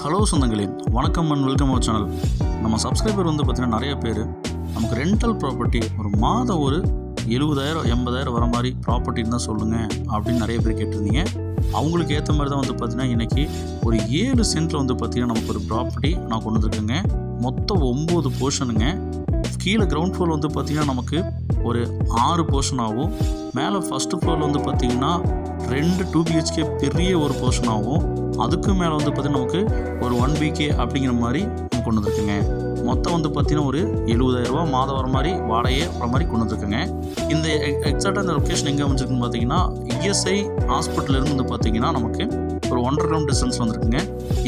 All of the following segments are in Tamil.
ஹலோ சொந்தங்களே வணக்கம் அண்ட் வெல்கம் அவர் சேனல். நம்ம சப்ஸ்கிரைபர் வந்து பார்த்திங்கன்னா நிறைய பேர். நமக்கு ரெண்டல் ப்ராப்பர்ட்டி ஒரு மாதம் ஒரு எழுபதாயிரம் எண்பதாயிரம் வர மாதிரி ப்ராப்பர்ட்டி இருந்தால் சொல்லுங்கள் அப்படின்னு நிறைய பேர் கேட்டிருந்தீங்க. அவங்களுக்கு ஏற்ற மாதிரி தான் வந்து பார்த்திங்கன்னா இன்றைக்கி ஒரு ஏழு சென்ட்டில் வந்து பார்த்திங்கன்னா நமக்கு ஒரு ப்ராப்பர்ட்டி நான் கொண்டு வந்துருக்கேங்க. மொத்தம் ஒம்பது போர்ஷனுங்க கீழே கிரவுண்ட் ஃப்ளோர் வந்து பார்த்திங்கன்னா நமக்கு ஒரு ஆறு போர்ஷன் ஆகும். மேலே ஃபஸ்ட்டு ஃப்ளோரில் வந்து பார்த்திங்கன்னா ரெண்டு டூ பிஹெச்கே பெரிய ஒரு போர்ஷன் ஆகும். அதுக்கு மேலே வந்து பார்த்திங்கன்னா நமக்கு ஒரு ஒன் வீக்கே அப்படிங்கிற மாதிரி நம்ம கொண்டு வந்துருக்குங்க. மொத்தம் வந்து பார்த்திங்கன்னா ஒரு எழுபதாயிரரூபா மாதம் வர மாதிரி வாடகையே வர மாதிரி கொண்டு வந்துருக்குங்க. இந்த எக்ஸாக்டாக இந்த லொக்கேஷன் எங்கே அமைஞ்சிருக்குன்னு பார்த்தீங்கன்னா இஎஸ்ஐ ஹாஸ்பிட்டலேருந்து வந்து பார்த்திங்கன்னா நமக்கு ஒரு ஒன்றரை கிலோமீட்டர் டிஸ்டன்ஸ் வந்திருக்குங்க.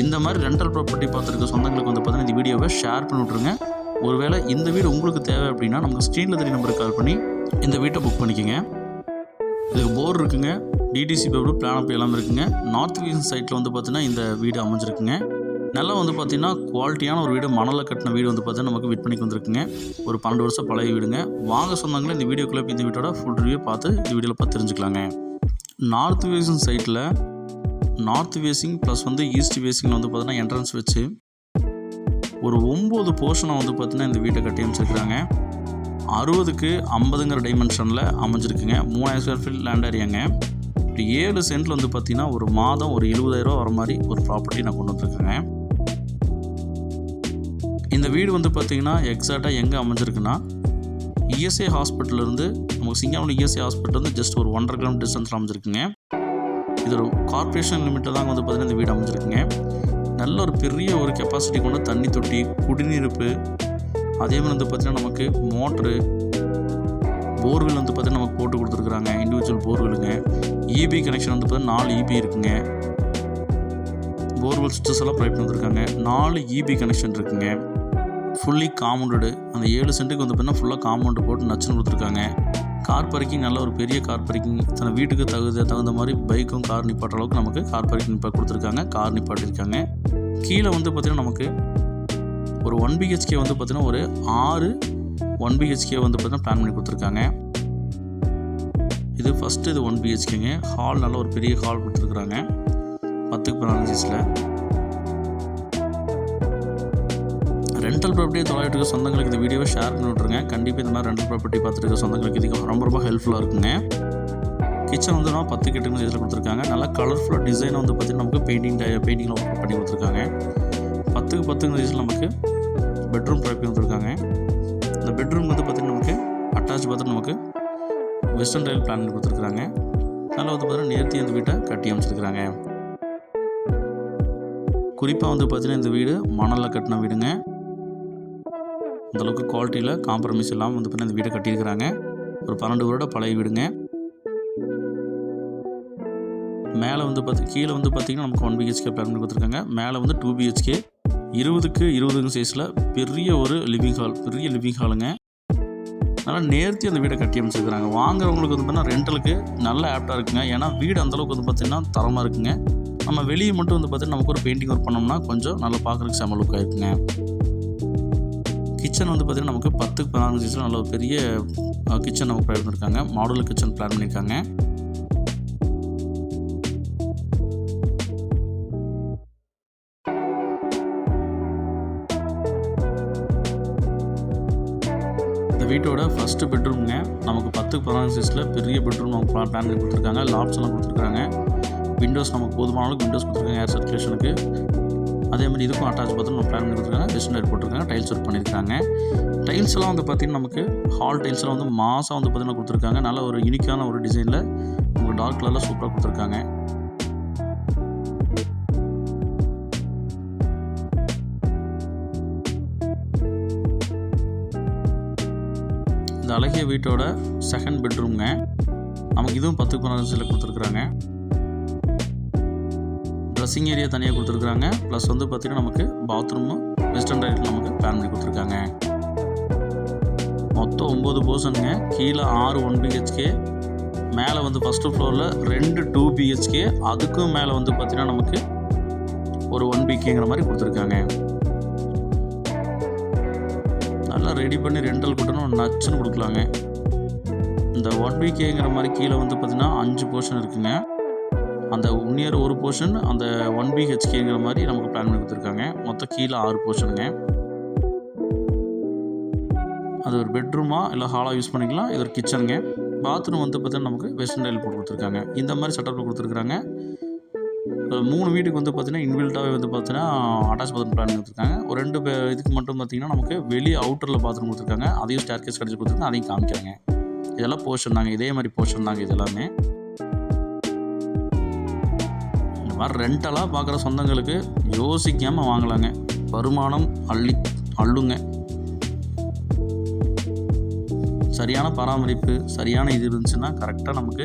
இந்த மாதிரி ரெண்டல் ப்ராப்பர்ட்டி பார்த்துருக்க சொந்தங்களுக்கு வந்து பார்த்தீங்கன்னா இந்த வீடியோவை ஷேர் பண்ணி விட்ருங்க ஒருவேளை இந்த வீடு உங்களுக்கு தேவை அப்படின்னா நமக்கு ஸ்க்ரீனில் தெரிய நம்பருக்கு கால் பண்ணி இந்த வீட்டை புக் பண்ணிக்கோங்க. இதுக்கு போர் இருக்குங்க. டிடிசி பேப்பர் பிளான் அப் எல்லாமே இருக்குங்க. நார்த் வீசன் சைட்டில் வந்து பார்த்தீங்கன்னா இந்த வீடு அமைஞ்சிருக்குங்க. நல்லா வந்து பார்த்தீங்கன்னா குவாலிட்டியான ஒரு வீடு மணலில் கட்டின வீடு வந்து பார்த்தீங்கன்னா நமக்கு விற்பனைக்கு வந்திருக்குங்க. ஒரு பன்னெண்டு வருஷம் பழைய வீடுங்க. வாங்க சொன்னாங்களே இந்த வீடியோக்குள்ளே இந்த வீட்டோட ஃபுல் ரிவ்யூ பார்த்து இந்த வீடியோவில் பார்த்து தெரிஞ்சுக்கலாங்க. நார்த் வேசிங் சைட்டில் நார்த் வேசிங் ப்ளஸ் வந்து ஈஸ்ட் வேசிங்கில் வந்து பார்த்தீங்கன்னா என்ட்ரன்ஸ் வச்சு ஒரு ஒம்பது போர்ஷனை வந்து பார்த்தீங்கன்னா இந்த வீட்டை கட்டி அமைச்சிருக்கிறாங்க. அறுபதுக்கு ஐம்பதுங்கிற டைமென்ஷனில் அமைஞ்சிருக்குங்க. மூணாயிரம் ஸ்கொயர் ஃபீட் லேண்ட் ஏரியாங்க இப்படி ஏழு சென்ட்ல வந்து பார்த்தீங்கன்னா ஒரு மாதம் ஒரு எழுபதாயிரரூவா வர மாதிரி ஒரு ப்ராப்பர்ட்டி நான் கொண்டு வந்திருக்கேங்க. இந்த வீடு வந்து பார்த்தீங்கன்னா எக்ஸாக்டாக எங்கே அமைஞ்சிருக்குன்னா இஎஸ்ஐ ஹாஸ்பிட்டல்லேருந்து நமக்கு சிங்காமணி இஎஸ்ஐ ஹாஸ்பிட்டல் வந்து ஜஸ்ட் ஒரு ஒன்றரை கிலோமீட்டர் டிஸ்டன்ஸில் அமைஞ்சிருக்குங்க. இது ஒரு கார்ப்பரேஷன் லிமிட்டில் தான் வந்து பார்த்தீங்கன்னா இந்த வீடு அமைஞ்சிருக்குங்க. நல்ல ஒரு பெரிய ஒரு கெப்பாசிட்டி கொண்ட தண்ணி தொட்டி குடிநீர்ப்பு அதே மாதிரி வந்து பார்த்திங்கன்னா நமக்கு மோட்ரு போர்வெல் வந்து பார்த்தீங்கன்னா நமக்கு போட்டு கொடுத்துருக்குறாங்க இண்டிவிஜுவல் போர்வெலுங்க இபி கனெக்ஷன் வந்து பார்த்தீங்கன்னா நாலு இபி இருக்குங்க. போர்வெல் ஸ்விட்சஸ் எல்லாம் ப்ரொவைட் பண்ணிருக்காங்க. நாலு இபி கனெக்ஷன் இருக்குங்க. ஃபுல்லி காம்பவுண்டடு அந்த ஏழு சென்ட்டுக்கு வந்து பார்த்தீங்கன்னா ஃபுல்லாக காம்பவுண்டு போட்டு நச்சுன்னு கொடுத்துருக்காங்க. கார் பார்க்கிங் நல்ல ஒரு பெரிய கார் பார்க்கிங் தன வீட்டுக்கு தகுந்த தகுந்த மாதிரி பைக்கும் கார் நிப்பாட்டுற அளவுக்கு நமக்கு கார் பார்க்கிங் நிப்பா கொடுத்துருக்காங்க. கார் நிப்பாட்டிருக்காங்க கீழே வந்து பார்த்திங்கன்னா நமக்கு ஒரு ஒன் பிஹெச்கே வந்து பார்த்திங்கன்னா ஒரு ஆறு ஒன் பிஹெச்கே வந்து பார்த்திங்கன்னா பிளான் பண்ணி கொடுத்துருக்காங்க. இது ஃபஸ்ட்டு இது ஒன் பிஹெச்கேங்க ஹால் நல்ல ஒரு பெரிய ஹால் கொடுத்துருக்குறாங்க. பத்துக்கு பதினாலு ரெண்டல் ப்ராப்பர்ட்டி தொலைவிட்டு இருக்க சொந்தங்களுக்கு இந்த வீடியோவை ஷேர் பண்ணி விட்ருங்க கண்டிப்பாக இந்த மாதிரி ரெண்டல் ப்ராப்பர்ட்டி பார்த்துட்டு சொந்தங்களுக்கு இதுக்கு ரொம்ப ரொம்ப ஹெல்ப்ஃபுல்லாக இருக்குங்க. கிச்சன் வந்து நான் பத்து கெட்டுங்க இதில் கொடுத்துருக்காங்க. நல்லா கலர்ஃபுல்லாக டிசைன் வந்து பார்த்திங்கன்னா நமக்கு பெயிண்டிங் பெயிண்டிங்கில் பண்ணி கொடுத்துருக்காங்க. பத்துக்கு பத்துங்க இதில் நமக்கு பெட்ரூம் ப்ராப்பர்ட்டி கொடுத்துருக்காங்க. பெட்ரூம் வந்து பார்த்திங்கன்னா நமக்கு அட்டாச் பார்த்து நமக்கு வெஸ்டர்ன் டைல் பிளான் பண்ணி கொடுத்துருக்காங்க நல்லா வந்து பார்த்தீங்கன்னா நேர்த்தி இந்த வீட்டை கட்டி அமைச்சிருக்கிறாங்க. குறிப்பாக வந்து பார்த்தீங்கன்னா இந்த வீடு மணலில் கட்டின வீடுங்க. அந்தளவுக்கு குவாலிட்டியில் காம்ப்ரமைஸ் இல்லாமல் வந்து பார்த்தீங்கன்னா இந்த வீடை கட்டியிருக்கிறாங்க. ஒரு பன்னெண்டு வருட பழைய வீடுங்க. மேலே வந்து பார்த்து கீழே வந்து பார்த்தீங்கன்னா நமக்கு ஒன் பிஹெச்கே பிளான் பண்ணி கொடுத்துருக்காங்க. மேலே வந்து டூ பிஹெச்கே இருபதுக்கு இருபதுங்க சைஸில் பெரிய ஒரு லிவிங் ஹால் பெரிய லிவிங் ஹாலுங்க நல்லா நேர்த்தி அந்த வீடை கட்டி அமைச்சிருக்கிறாங்க. வாங்குறவங்களுக்கு வந்து பார்த்தீங்கன்னா ரெண்டலுக்கு நல்ல ஆப்டாக இருக்குங்க. ஏன்னா வீடு அந்தளவுக்கு வந்து பார்த்திங்கன்னா தரமாக இருக்குங்க. நம்ம வெளியே மட்டும் வந்து பார்த்தீங்கன்னா நமக்கு ஒரு பெயிண்டிங் ஒர்க் பண்ணோம்னா கொஞ்சம் நல்லா பார்க்குறதுக்கு செம லுக்காக இருக்குங்க. கிச்சன் வந்து பார்த்திங்கன்னா நமக்கு பத்துக்கு பதினாலு சைஸில் நல்ல ஒரு பெரிய கிச்சன் நமக்கு ப்ரொவைட் பண்ணியிருக்காங்க மாடுலர் கிச்சன் பிளான் பண்ணியிருக்காங்க இந்த வீட்டோட ஃபஸ்ட்டு பெட்ரூம்ங்க நமக்கு பத்துக்கு பதினாறு சைஸில் பெரிய பெட்ரூம் நமக்கு பிளான் பண்ணி கொடுத்துருக்காங்க. லாப்ஸ் எல்லாம் கொடுத்துருக்காங்க. விண்டோஸ் நமக்கு போதுமான அளவுக்கு விண்டோஸ் கொடுத்துருக்காங்க ஏர் சர்க்குலேஷனுக்கு அதே மாதிரி இதுக்கும் அட்டாச் பாத்ரூம் நம்ம பிளான் பண்ணி கொடுத்துருக்காங்க. வெஸ்டர்ன் போட்டிருக்காங்க டைல்ஸ் ஒர்க் பண்ணியிருக்காங்க. டைல்ஸ் எல்லாம் வந்து பார்த்திங்கன்னா நமக்கு ஹால் டைல்ஸ் எல்லாம் வந்து மாதம் வந்து பார்த்திங்கன்னா கொடுத்துருக்காங்க. நல்ல ஒரு யூனிக்கான ஒரு டிசைனில் உங்களுக்கு டார்க் கலரில் சூப்பராக கொடுத்துருக்காங்க. இந்த அழகிய வீட்டோட செகண்ட் பெட்ரூம்ங்க நமக்கு இதுவும் பத்துக்கு பதினஞ்சில் கொடுத்துருக்குறாங்க. ட்ரெஸ்ஸிங் ஏரியா தனியாக கொடுத்துருக்குறாங்க. ப்ளஸ் வந்து பார்த்திங்கன்னா நமக்கு பாத்ரூமும் வெஸ்டர்ன் டைட்டில் நமக்கு பிளான் பண்ணி கொடுத்துருக்காங்க. மொத்தம் ஒம்பது போர்ஷனுங்க கீழே ஆறு ஒன் பிஹெச்கே மேலே வந்து ஃபஸ்ட்டு ஃப்ளோரில் ரெண்டு டூ பிஹெச்கே அதுக்கும் மேலே வந்து பார்த்திங்கன்னா நமக்கு ஒரு ஒன் பிகேங்கிற மாதிரி கொடுத்துருக்காங்க. நல்லா ரெடி பண்ணி ரெண்டல் கொடுத்தோன்னா நச்சுன்னு கொடுக்கலாங்க. இந்த ஒன் பிகேங்கிற மாதிரி கீழே வந்து பார்த்திங்கன்னா அஞ்சு போர்ஷன் இருக்குங்க. அந்த உன்னியர் ஒரு போர்ஷன் அந்த ஒன் பிஹெச்கேங்கிற மாதிரி நமக்கு பிளான் பண்ணி கொடுத்துருக்காங்க. மொத்தம் கீழே ஆறு போர்ஷனுங்க அது ஒரு பெட்ரூமா இல்லை ஹாலாக யூஸ் பண்ணிக்கலாம். இது ஒரு கிச்சனுங்க பாத்ரூம் வந்து பார்த்தீங்கன்னா நமக்கு வெஸ்டர்ன் டைல் போட்டு கொடுத்துருக்காங்க. இந்த மாதிரி செட்டப்பில் கொடுத்துருக்குறாங்க. மூணு வீட்டுக்கு வந்து பார்த்தீங்கன்னா இன்பில்ட்டாகவே வந்து பார்த்தீங்கன்னா அட்டாச் பாத்ரூம் பிளான் கொடுத்துருக்காங்க. ஒரு ரெண்டு பே இதுக்கு மட்டும் பார்த்தீங்கன்னா நமக்கு வெளியே அவுட்டரில் பாத்ரூம் கொடுத்துருக்காங்க. அதையும் ஸ்டேர் கேஸ் கடிச்சு கொடுத்துருக்காங்க. அதையும் காமிக்கிறாங்க. இதெல்லாம் போர்ஷன் தாங்க. இதே மாதிரி போர்ஷன் தாங்க இது எல்லாமே. இந்த மாதிரி ரெண்டலாக பார்க்குற சொந்தங்களுக்கு யோசிக்காமல் வாங்கலாங்க. வருமானம் அள்ளி அள்ளுங்க. சரியான பராமரிப்பு சரியான இது இருந்துச்சுன்னா கரெக்டாக நமக்கு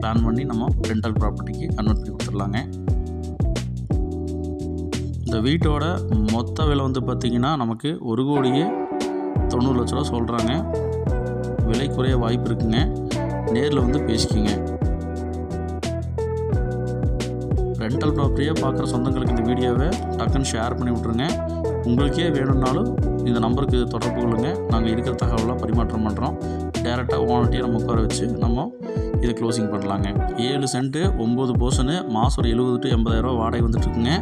பிளான் பண்ணி நம்ம ரெண்டல் ப்ராப்பர்ட்டிக்கு கன்வெர்ட் பண்ணி கொடுத்துடலாங்க. இந்த வீட்டோட மொத்த விலை வந்து பார்த்திங்கன்னா நமக்கு ஒரு கோடியே தொண்ணூறு லட்ச ரூபா சொல்கிறாங்க விலை குறைய வாய்ப்பு இருக்குங்க. நேரில் வந்து பேசிக்கிங்க. ரெண்டல் ப்ராப்பர்ட்டியாக பார்க்குற சொந்தங்களுக்கு இந்த வீடியோவை டக்குன்னு ஷேர் பண்ணி விட்ருங்க உங்களுக்கே வேணும்னாலும் இந்த நம்பருக்கு தொடர்பு கொள்ளுங்க. நாங்கள் இருக்கிற தகவலாக பரிமாற்றம் பண்ணுறோம் டேரெக்டாக ஓனர்ட்டியை நம்ம உட்கார வச்சு நம்ம இதை க்ளோசிங் பண்ணலாங்க. ஏழு சென்ட்டு ஒம்பது போர்ஷனு மாதம் ஒரு எழுபது டு எண்பதாயிரரூவா வாடகை வந்துட்டுருக்குங்க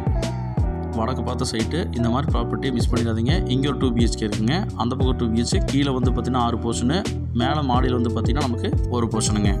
வடக்கு பார்த்த சைட்டு இந்த மாதிரி ப்ராப்பர்ட்டியை மிஸ் பண்ணிடாதீங்க. இங்கே ஒரு டூ பிஹெச்கே இருக்குங்க. அந்த பக்கம் டூ பிஹெச் கீழே வந்து பார்த்திங்கன்னா ஆறு போர்ஷனு மேலே மாடியில் வந்து பார்த்திங்கன்னா நமக்கு ஒரு போர்ஷனுங்க